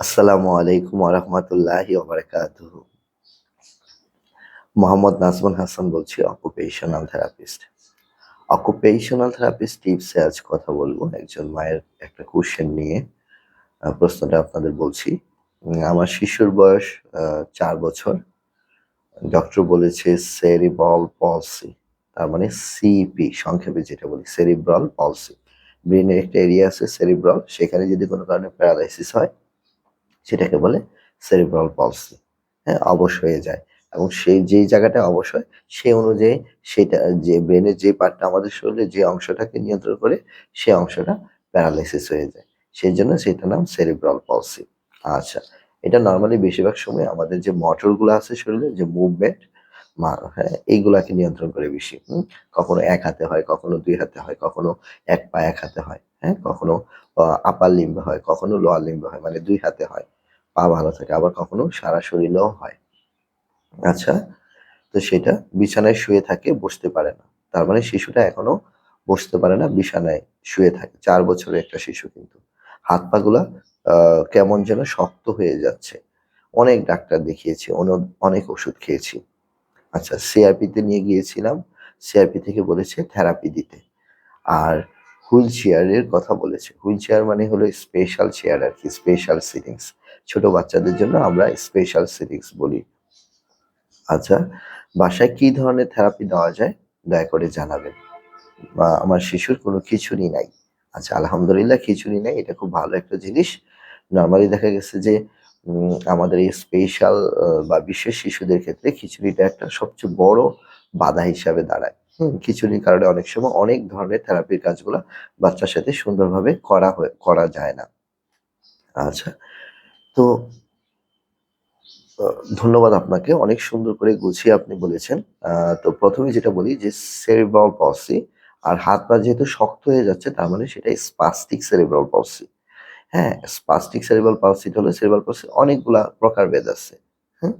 আসসালামু আলাইকুম আরহামতুল্লাহি ওবরাকাতুহ। মোহাম্মদ নাজমুল হাসান বলছি অকুপেশনাল থেরাপিস্ট অকুপেশনাল থেরাপিস্ট টিপসে আজ কথা বলব, একজন মায়ের একটা কোশ্চেন নিয়ে। প্রশ্নটা আপনাদের বলছি। আমার শিশুর বয়স চার বছর। ডক্টর বলেছে সেরিবল পলসি তার মানে সিপি সংক্ষেপে যেটা বলি সেরিব্রাল পলসি ব্রেনের একটা এরিয়া আছে সেরিব্রাল সেখানে যদি কোনো কারণে প্যারালাইসিস হয় সেটাকে বলে সেরিব্রাল পলসি হ্যাঁ অবশ হয়ে যায়। এবং সেই যেই জায়গাটা অবশ হয় সেই অনুযায়ী সেটা, যে ব্রেনের যে পার্টটা আমাদের শরীরে, যে অংশটাকে নিয়ন্ত্রণ করে সেই অংশটা প্যারালাইসিস হয়ে যায়। সেই জন্য সেটার নাম সেরিব্রাল পলসি আচ্ছা এটা নর্মালি বেশিরভাগ সময় আমাদের যে মটরগুলো আছে শরীরে, যে মুভমেন্ট হ্যাঁ এইগুলাকে নিয়ন্ত্রণ করে বেশি? কখনো এক হাতে হয়, কখনো দুই হাতে হয়, কখনো এক পা এক হাতে হয় হ্যাঁ কখনো আপার লিম্বে হয়, কখনো লোয়ার লিম্বে হয় মানে দুই হাতে হয়। পা ভালো থাকে, আবার কখনো সারা শরীরেও হয়। আচ্ছা তো সেটা বিছানায় শুয়ে থাকে, বসতে পারে না। তার মানে শিশুটা এখনও বসতে পারে না, বিছানায় শুয়ে থাকে। চার বছরের একটা শিশু কিন্তু। হাত পাগুলা কেমন যেন শক্ত হয়ে যাচ্ছে। অনেক ডাক্তার দেখিয়েছি অনেক ওষুধ খেয়েছি। আচ্ছা সিআরপিতে নিয়ে গিয়েছিলাম। সিআরপি থেকে বলেছে থেরাপি দিতে। আর হুইল চেয়ারের কথা বলেছে। হুইল চেয়ার মানে হলো স্পেশাল চেয়ার আর কি স্পেশাল সিটিংস ছোট বাচ্চাদের জন্য আমরা স্পেশাল সিটিংস বলি। আচ্ছা বাসায় কি ধরনের থেরাপি দেওয়া যায়? দয়া করে জানাবেন। বা আমার শিশুর কোনো খিচুড়ি নাই। আচ্ছা আলহামদুলিল্লাহ খিচুড়ি নাই, এটা খুব ভালো একটা জিনিস। নর্মালি দেখা গেছে যে আমাদের এই স্পেশাল বা বিশেষ শিশুদের ক্ষেত্রে খিচুড়িটা একটা সবচেয়ে বড় বাধা হিসাবে দাঁড়ায়। হুম, খিচুড়ির কারণে অনেক সময় অনেক ধরনের থেরাপির কাজগুলো বাচ্চার সাথে সুন্দরভাবে করা হয়ে, করা যায় না। আচ্ছা তো ধন্যবাদ আপনাকে। অনেক সুন্দর করে গুছিয়ে আপনি বলেছেন। তো প্রথমে যেটা বলি যে সেরিব্রাল পলসি আর হাত পা যেহেতু শক্ত হয়ে যাচ্ছে, তার মানে সেটা স্পাস্টিক সেরিব্রাল পলসি হ্যাঁ স্পাস্টিক সেরিব্রাল পলসিটা হলো সেরিব্রাল পলসি অনেকগুলা প্রকারভেদ আছে। হ্যাঁ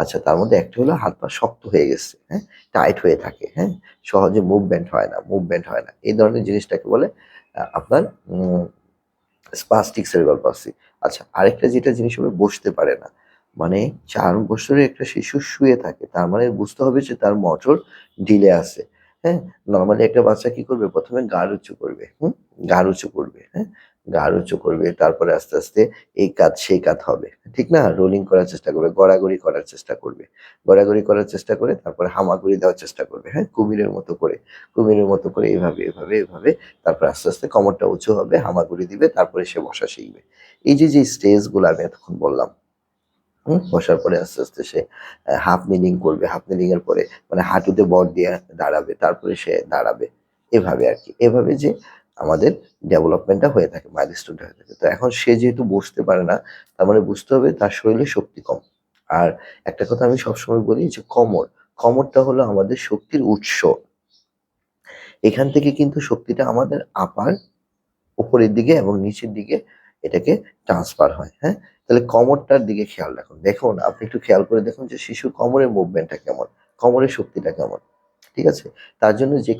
আচ্ছা তার মধ্যে একটা হলো হাত পা শক্ত হয়ে গেছে হ্যাঁ টাইট হয়ে থাকে হ্যাঁ সহজে মুভমেন্ট হয় না মুভমেন্ট হয় না। এই ধরনের জিনিসটাকে বলে আপনার স্পাস্টিক সেরিব্রাল পলসি আচ্ছা আরেকটা যেটা জিনিস হবে বসতে পারে না মানে চার বছরের একটা শিশু শুয়ে থাকে, তার মানে বুঝতে হবে যে তার মটর ঢিলে আছে হ্যাঁ? নর্মালি একটা বাচ্চা কি করবে? প্রথমে গাড় উঁচু করবে, হুম? গাড় উঁচু করবে হ্যাঁ? গাড় উঁচু করবে, তারপরে আস্তে আস্তে এই কাজ সেই কাজ হবে। ঠিক না? রোলিং করার চেষ্টা করবে, গড়াগড়ি করার চেষ্টা করবে। গড়াগড়ি করার চেষ্টা করে তারপরে হামাগুড়ি দেওয়ার চেষ্টা করবে হ্যাঁ? কুমিরের মতো করে, কুমিরের মতো করে এইভাবে এভাবে এভাবে তারপর আস্তে আস্তে কোমরটা উঁচু হবে, হামাগুড়ি দিবে, তারপরে সে বসা শিখবে। এই যে যে স্টেজগুলো আমি এতক্ষণ বললাম বসার পরে আস্তে আস্তে সে হাফ নিলিং করবে, হাফ নিলিং এর পরে মানে হাঁটুতে বর দিয়ে দাঁড়াবে, তারপরে সে দাঁড়াবে। এভাবে আর কি। এভাবে যে আমাদের ডেভেলপমেন্টটা হয়ে থাকে মাইল মাইলস্টোনটা হয়ে থাকে। তো এখন সে যেহেতু বসতে পারে না, তার মানে বুঝতে হবে তার শরীরে শক্তি কম। আর একটা কথা আমি সবসময় বলি যে কমর, কমরটা হলো আমাদের শক্তির উৎস। এখান থেকে কিন্তু শক্তিটা আমাদের আপার উপরের দিকে এবং নিচের দিকে এটাকে ট্রান্সফার হয় হ্যাঁ? তাহলে কমরটার দিকে খেয়াল রাখুন। দেখুন, আপনি একটু খেয়াল করে দেখুন যে শিশুর কোমরের মুভমেন্টটা কেমন, কোমরের শক্তিটা কেমন। ঠিক আছে? তার জন্য যে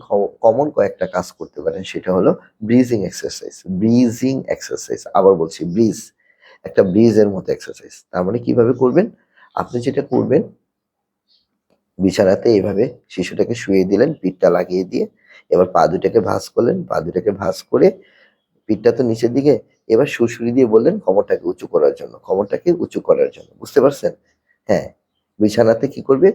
কমন কয়েকটা কাজ করতে পারেন, সেটা হলো ব্রিজিং এক্সারসাইজ ব্রিজিং এক্সারসাইজ আবার বলছি ব্রিজ একটা ব্রিজের মতো এক্সারসাইজ তার মানে কীভাবে করবেন? আপনি যেটা করবেন, বিছানাতে এভাবে শিশুটাকে শুয়ে দিলেন, পিঠটা লাগিয়ে দিয়ে, এবার পা দুটাকে ভাঁজ করলেন, পা দুটাকে ভাঁজ করে পিঠটা তো নিচের দিকে, এবার সুরসুরি দিয়ে বললেন কোমরটাকে উঁচু করার জন্য, কোমরটাকে উঁচু করার জন্য, বুঝতে পারছেন? হ্যাঁ বিছানাতে কি করবে?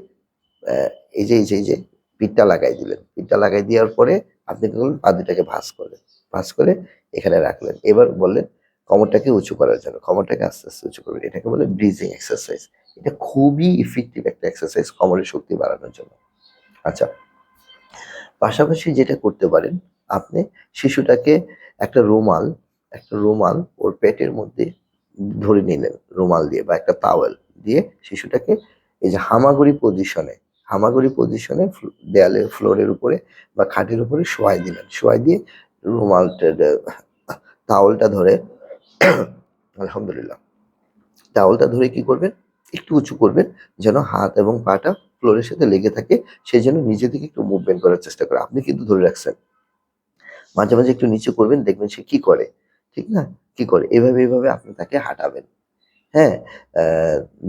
এই যে এই যে এই যে পিঠটা লাগাই দিলেন। পিঠটা লাগাই দেওয়ার পরে আপনি করলেন? পা দুটাকে ভাঁজ করলেন। ভাঁজ করে এখানে রাখলেন। এবার বললেন, কোমরটাকে উঁচু করার জন্য। কোমরটাকে আস্তে আস্তে উঁচু করবেন। এটাকে বলে ব্রিজিং এক্সারসাইজ এটা খুবই ইফেক্টিভ একটা এক্সারসাইজ কোমরের শক্তি বাড়ানোর জন্য। আচ্ছা পাশাপাশি যেটা করতে পারেন, আপনি শিশুটাকে একটা রুমাল একটা রুমাল ওর পেটের মধ্যে ধরে নিলেন, রুমাল দিয়ে বা একটা টাওয়েল দিয়ে শিশুটাকে এই যে হামাগুড়ি পজিশনে হামাগুড়ি পজিশনে দেয়ালের ফ্লোরের উপরে বা খাটের উপরে শোয়াই দিলেন। শোয়াই দিয়ে রুমালটা তাওলটা ধরে, আলহামদুলিল্লাহ। তাওলটা ধরে কি করবেন? একটু উঁচু করবেন, যেন হাত এবং পাটা ফ্লোরের সাথে লেগে থাকে, সেই জন্য নিজে থেকে একটু মুভমেন্ট করার চেষ্টা করে। আপনি কিন্তু ধরে রাখছেন। মাঝে মাঝে একটু নিচু করবেন, দেখবেন সে কি করে, ঠিক না? কি করে? এভাবে এভাবে আপনি তাকে হাঁটাবেন। হ্যাঁ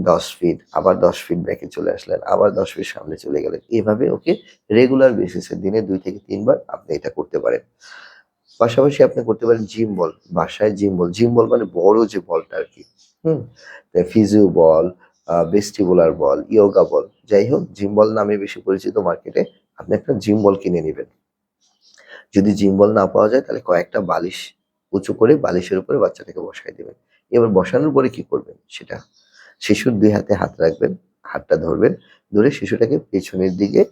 দশ ফিট আবার দশ ফিট ব্যাকে চলে আসলেন, আবার দশ ফিট সামনে চলে গেলেন। এভাবে ওকে রেগুলার বেসিসে দিনে দুই থেকে তিনবার আপনি এটা করতে পারেন। পাশাপাশি আপনি করতে পারেন জিম বল বাসায় জিম বল জিম বল মানে বড় যে বলটা আর কি, হুম? Physio ball vestibular ball yoga ball যাই হোক জিম বল নামে বেশি পরিচিত মার্কেটে আপনি একটা জিম বল কিনে নেবেন। যদি জিম বল না পাওয়া যায় তাহলে কয়েকটা বালিশ উঁচু করে বালিশের উপরে বাচ্চাটাকে বসাই দেবেন। এবার বসানোর পরে কি করবেন? সেটা শিশুর দুই হাতে হাত রাখবেন, হাতটা ধরবেন, ধরে শিশুটাকে পেছনের দিকে,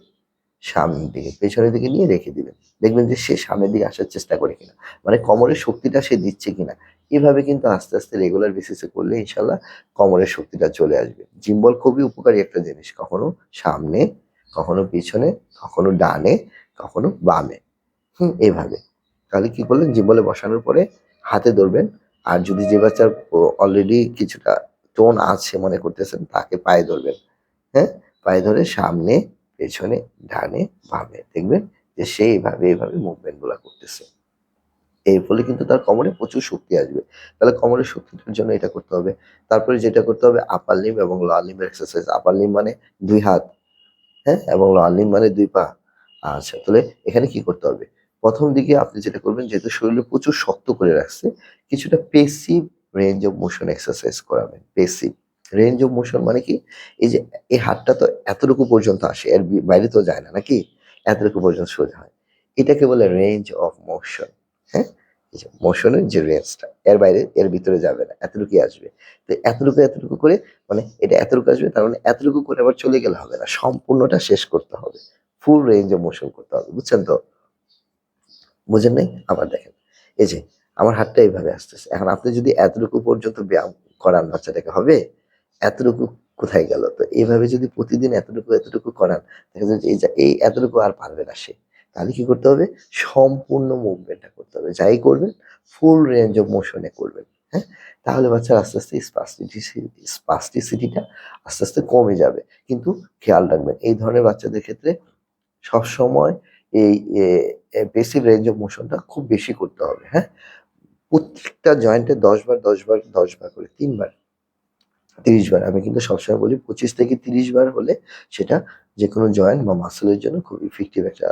সামনের দিকে, পেছনের দিকে নিয়ে রেখে দিবেন। দেখবেন যে সে সামনের দিকে আসার চেষ্টা করে কিনা। মানে কোমরের শক্তিটা সে দিচ্ছে কিনা। এভাবে কিন্তু আস্তে আস্তে রেগুলার বেসিসে করলে ইনশাল্লাহ কোমরের শক্তিটা চলে আসবে। জিম্বল খুবই উপকারী একটা জিনিস। কখনো সামনে, কখনো পিছনে, কখনো ডানে, কখনো বামে। হুম, এভাবে। তাহলে কি করলেন? জিম্বলে বসানোর পরে হাতে ধরবেন আর যদি যে বাচ্চার অলরেডি কিছুটা টোন আছে মনে করতেছেন, তাকে পায়ে ধরবেন। হ্যাঁ? পায়ে ধরে সামনে, পেছনে, ডানে, বামে, দেখবেন যে সে এইভাবে এইভাবে মুভমেন্টগুলা করতেছে। এর ফলে কিন্তু তার কোমরে প্রচুর শক্তি আসবে। তাহলে কোমরের শক্তিটার জন্য এটা করতে হবে। তারপরে যেটা করতে হবে আপার লিম এবং লোয়ার লিমের এক্সারসাইজ আপার লিম মানে দুই হাত হ্যাঁ? এবং লোয়ার লিম মানে দুই পা। আচ্ছা তাহলে এখানে কি করতে হবে? প্রথম দিকে আপনি যেটা করবেন, যেহেতু শরীরে প্রচুর শক্ত করে রাখছে, কিছুটা passive range of motion exercise করাবেন। পেসিভ রেঞ্জ অফ মোশন মানে কি? এই যে, এই হাতটা তো এতটুকু পর্যন্ত আসে, এর বাইরে তো যায় না নাকি? এতটুকু পর্যন্ত সোজা হয়। এটাকে বলে রেঞ্জ অফ মোশন হ্যাঁ? মোশনের যে রেঞ্জটা এর বাইরে, এর ভিতরে যাবে না, এতটুকুই আসবে। তো এতটুকু এতটুকু করে মানে এটা এতটুকু আসবে, তার মানে এতটুকু করে আবার চলে গেলে হবে না, সম্পূর্ণটা শেষ করতে হবে। ফুল রেঞ্জ অফ মোশন করতে হবে, বুঝছেন তো? বুঝেন নাই? আবার দেখেন। এই যে, আমার হাতটা এইভাবে আসতেছে। এখন আপনি যদি এতটুকু পর্যন্ত ব্যায়াম করান, বাচ্চাটাকে হবে? এতটুকু কোথায় গেল? তো এইভাবে যদি প্রতিদিন এতটুকু এতটুকু করান, দেখা এই যে- এই এতটুকু আর পারবে না সে। তাহলে কি করতে হবে? সম্পূর্ণ মুভমেন্টটা করতে হবে। যাই করবেন ফুল রেঞ্জ অফ মোশনে করবেন হ্যাঁ? তাহলে বাচ্চার আস্তে আস্তে স্পাস্টিসিটি স্পাস্টিসিটিটা আস্তে আস্তে কমে যাবে। কিন্তু খেয়াল রাখবেন, এই ধরনের বাচ্চাদের ক্ষেত্রে সবসময় এই বেসিক রেঞ্জ অফ মোশনটা খুব বেশি করতে হবে হ্যাঁ? প্রত্যেকটা জয়েন্টে দশ বার দশ বার দশ বার করে তিনবার তিরিশ বার, আমি কিন্তু সবসময় বলি পঁচিশ থেকে তিরিশ বার হলে সেটা যে কোনো জয়েন্ট বা মাসেলের জন্য খুব ইফেক্টিভ একটা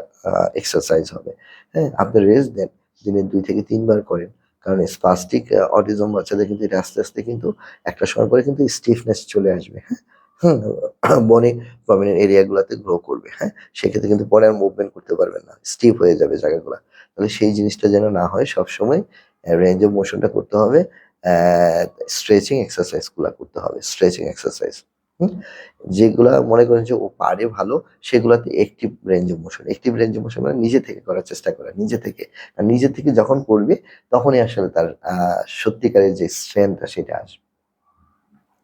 এক্সারসাইজ হবে হ্যাঁ? আপনি রেস্ট দেন দিনে দুই থেকে তিনবার করেন, কারণ স্পাস্টিক অটিজম বাচ্চাদের কিন্তু এটা আস্তে আস্তে কিন্তু একটা সময় পরে কিন্তু স্টিফনেস চলে আসবে হ্যাঁ? হুম, বনে প্রমিনেন্ট এরিয়াগুলোতে গ্রো করবে হ্যাঁ? সেক্ষেত্রে কিন্তু পরে আর মুভমেন্ট করতে পারবেন না স্টিফ হয়ে যাবে জায়গাগুলো। তাহলে সেই জিনিসটা যেন না হয়, সবসময় রেঞ্জ অফ মোশনটা করতে হবে স্ট্রেচিং এক্সারসাইজগুলো করতে হবে স্ট্রেচিং এক্সারসাইজ যেগুলা মনে করেন যে ও পারে ভালো, সেগুলাতে active range of motion active range of motion মানে নিজে থেকে করার চেষ্টা করা, নিজে থেকে। আর নিজে থেকে যখন করবে, তখনই আসলে তার সত্যিকারের যে স্ট্রেংথটা সেটা আসবে।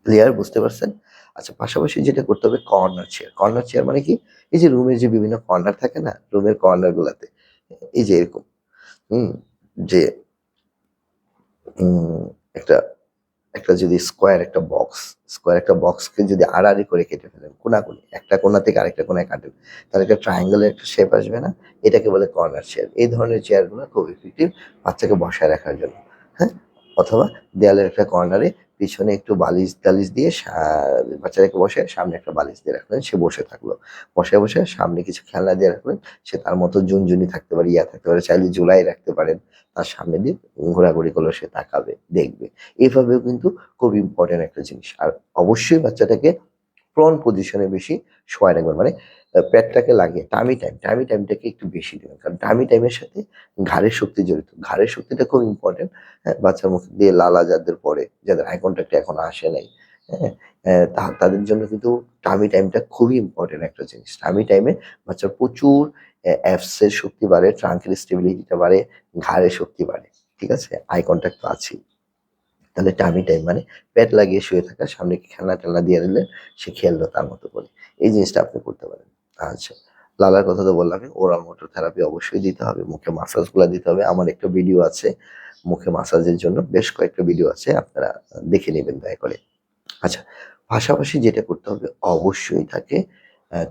ক্লিয়ার বুঝতে পারছেন? আচ্ছা পাশাপাশি যেটা করতে হবে কর্নার চেয়ার কর্নার চেয়ার মানে কি? এই যে রুমের যে বিভিন্ন কর্নার থাকে না রুমের কর্নার গুলাতে। এই যে এরকম। হুম, যে একটা একটা যদি স্কোয়ার একটা বক্স স্কোয়ার একটা বক্সকে যদি আড়াআড়ি করে কেটে ফেলেন, কোনাকুনি, একটা কোনা থেকে আরেকটা কোনায় কাটেন তাহলে একটা ট্রায়াঙ্গেলের একটা শেপ আসবে না? এটাকে বলে কর্নার চেয়ার এই ধরনের চেয়ারগুলো খুব ইফেক্টিভ বাচ্চাকে বসায় রাখার জন্য। হ্যাঁ? অথবা দেয়ালের একটা কর্নারে পিছনে একটু বালিশ টালিশ দিয়ে বাচ্চাটাকে বসে সামনে একটা বালিশ দিয়ে রাখলেন, সে বসে থাকল। বসে বসে সামনে কিছু খেলনা দিয়ে রাখলেন, সে তার মতো জুনজুনি থাকতে পারে, ইয়া থাকতে পারে, চাইলে জুলাই রাখতে পারেন। তার সামনে দিয়ে ঘোরাঘুরি করল, সে তাকাবে, দেখবে। এইভাবেও কিন্তু খুব ইম্পর্টেন্ট একটা জিনিস। আর অবশ্যই বাচ্চাটাকে প্রন পজিশনে বেশি শোয়াই রাখবেন মানে পেটটাকে লাগিয়ে টামি টাইম টামি টাইমটাকে একটু বেশি দেবেন। কারণ টামি টাইমের সাথে ঘাড়ের শক্তি জড়িত। ঘাড়ের শক্তিটা খুব ইম্পর্টেন্ট হ্যাঁ বাচ্চার মুখ দিয়ে লালা যাদের পরে যাদের আই কন্ট্যাক্ট এখন আসে নাই হ্যাঁ তাদের জন্য কিন্তু টামি টাইমটা খুবই ইম্পর্টেন্ট একটা জিনিস। টামি টাইমে বাচ্চার প্রচুর অ্যাপসের শক্তি বাড়ে ট্রাঙ্কের স্টেবিলিটিটা বাড়ে, ঘাড়ের শক্তি বাড়ে। ঠিক আছে? আই কন্ট্যাক্ট তো আছেই। তাহলে টামি টাইম মানে প্যাট লাগিয়ে শুয়ে থাকা, সামনে খেলনা টেলনা দিয়ে দিলে সে খেললো তার মতো করে। এই জিনিসটা আপনি করতে পারেন। আচ্ছা লালার কথা তো বললামই ওরাল মোটর থেরাপি অবশ্যই দিতে হবে, মুখে মাসাজগুলা দিতে হবে। আমার একটা ভিডিও আছে মুখে মাসাজের জন্য, বেশ কয়েকটা ভিডিও আছে, আপনারা দেখে নেবেন দয়া করে। আচ্ছা পাশাপাশি যেটা করতে হবে, অবশ্যই তাকে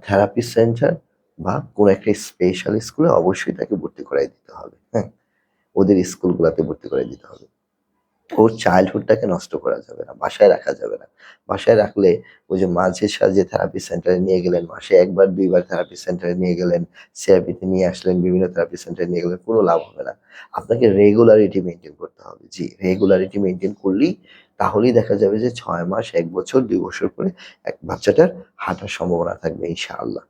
থেরাপি সেন্টার বা কোনো একটা স্পেশাল স্কুলে অবশ্যই তাকে ভর্তি করাই দিতে হবে হ্যাঁ? ওদের স্কুলগুলোতে ভর্তি করাই দিতে হবে। ওর চাইল্ডহুডটাকে নষ্ট করা যাবে না, বাসায় রাখা যাবে না। বাসায় রাখলে ওই যে মাঝে সাঝে থেরাপি সেন্টারে নিয়ে গেলেন, মাসে একবার, দুইবার থেরাপি সেন্টারে নিয়ে গেলেন সিআরপিতে নিয়ে আসলেন, বিভিন্ন থেরাপি সেন্টারে নিয়ে গেলেন, কোনো লাভ হবে না। আপনাকে রেগুলারিটি মেনটেন করতে হবে। জি রেগুলারিটি মেনটেন করলেই তাহলেই দেখা যাবে যে ছয় মাস, এক বছর, দুই বছর পরে এক বাচ্চাটার হাঁটার সম্ভাবনা থাকবে, ইনশাআল্লাহ।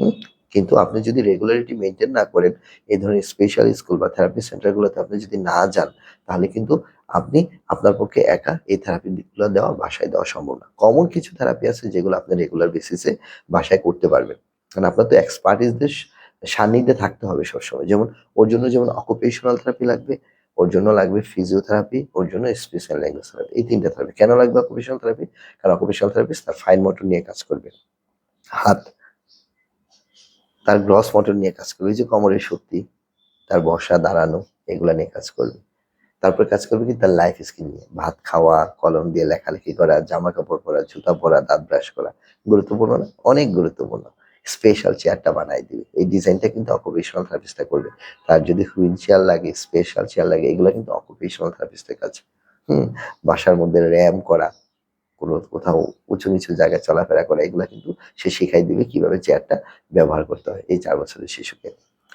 হুম? কিন্তু আপনি যদি রেগুলারিটি মেনটেন না করেন এই ধরনের স্পেশাল স্কুল বা থেরাপি সেন্টারগুলোতে আপনি যদি না যান, তাহলে কিন্তু আপনি আপনার পক্ষে একা এই থেরাপি গুলো দেওয়া বাসায় দেওয়া সম্ভব না। কমন কিছু থেরাপি আছে যেগুলো আপনি রেগুলার বেসিসে বাসায় করতে পারবেন। কারণ আপনার তো এক্সপার্টিসদের সান্নিধ্যে থাকতে হবে সবসময়। যেমন ওর জন্য যেমন অকুপেশনাল থেরাপি লাগবে, ওর জন্য লাগবে ফিজিওথেরাপি ওর জন্য স্পেশাল ল্যাঙ্গুয়েজ থেরাপি এই তিনটা থেরাপি কেন লাগবে অকুপেশনাল থেরাপি কারণ অকুপেশনাল থেরাপিস্ট তার ফাইন মোটর নিয়ে কাজ করবে। হাত তার গ্রস মোটর নিয়ে কাজ করবে। যে কোমরের শক্তি, তার বসা, দাঁড়ানো, এগুলা নিয়ে কাজ করবে। তারপর কাজ করবে কি? তার লাইফ স্কিল নিয়ে। ভাত খাওয়া, কলম দিয়ে লেখালেখি করা জামা কাপড় পরা, জুতা পরা, দাঁত ব্রাশ করা। গুরুত্বপূর্ণ না? অনেক গুরুত্বপূর্ণ। স্পেশাল চেয়ারটা বানাই দিবে। এই ডিজাইনটা কিন্তু অকুপেশনাল থেরাপিস্টটা করবে। তার যদি হুইল চেয়ার লাগে স্পেশাল চেয়ার লাগে, এগুলো কিন্তু অকুপেশনাল থেরাপিস্টের কাজ। হুম? বাসার মধ্যে র্যাম করা কোনো কোথাও উঁচু নিচু জায়গায় চলাফেরা করা, এগুলো কিন্তু সে শিখাই দিবে কীভাবে চেয়ারটা ব্যবহার করতে হয় এই চার বছরের শিশুকে।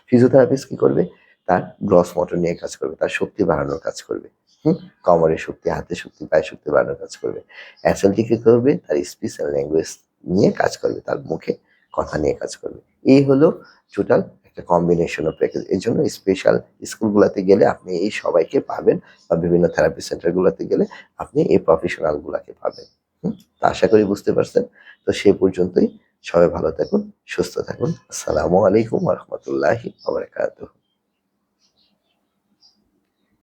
ফিজিওথেরাপিস্ট কি করবে? তার গ্রস মোটর নিয়ে কাজ করবে, তার শক্তি বাড়ানোর কাজ করবে, হুম? কমরের শক্তি হাতের শক্তি পায়ের শক্তি বাড়ানোর কাজ করবে। অ্যাসেলটি কি করবে? তার স্পেশাল ল্যাঙ্গুয়েজ নিয়ে কাজ করবে, তার মুখে কথা নিয়ে কাজ করবে। এই হলো টোটাল একটা কম্বিনেশন অফ প্যাকেজ এই জন্য স্পেশাল স্কুলগুলোতে গেলে আপনি এই সবাইকে পাবেন বা বিভিন্ন থেরাপি সেন্টারগুলোতে গেলে আপনি এই প্রফেশনালগুলোকে পাবেন। তা আশা করি বুঝতে পারছেন। তো সে পর্যন্তই সবাই ভালো থাকুন, সুস্থ থাকুন। আসসালামু আলাইকুম রহমতুল্লাহি আবরাকাতুহ